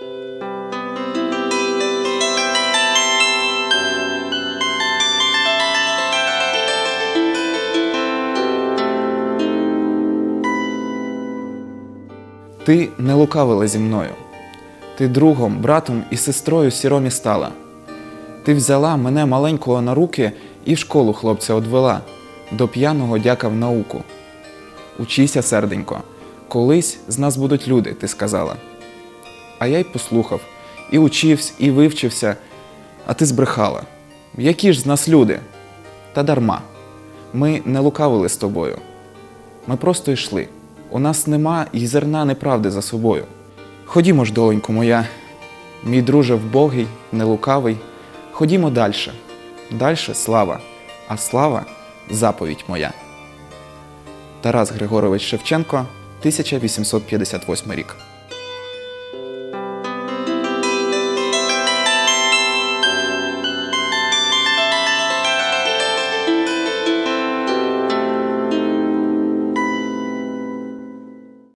Ти не лукавила зі мною. Ти другом, братом і сестрою сіромі стала. Ти взяла мене маленького на руки і в школу хлопця одвела, до п'яного дяка в науку. Учися, серденько, колись з нас будуть люди, ти сказала. А я й послухав, і учився, і вивчився, а ти збрехала. Які ж з нас люди? Та дарма. Ми не лукавили з тобою. Ми просто йшли. У нас нема й зерна неправди за собою. Ходімо ж, доленько моя, мій друже вбогий, нелукавий. Ходімо дальше. Дальше слава, а слава заповідь моя. Тарас Григорович Шевченко, 1858 рік.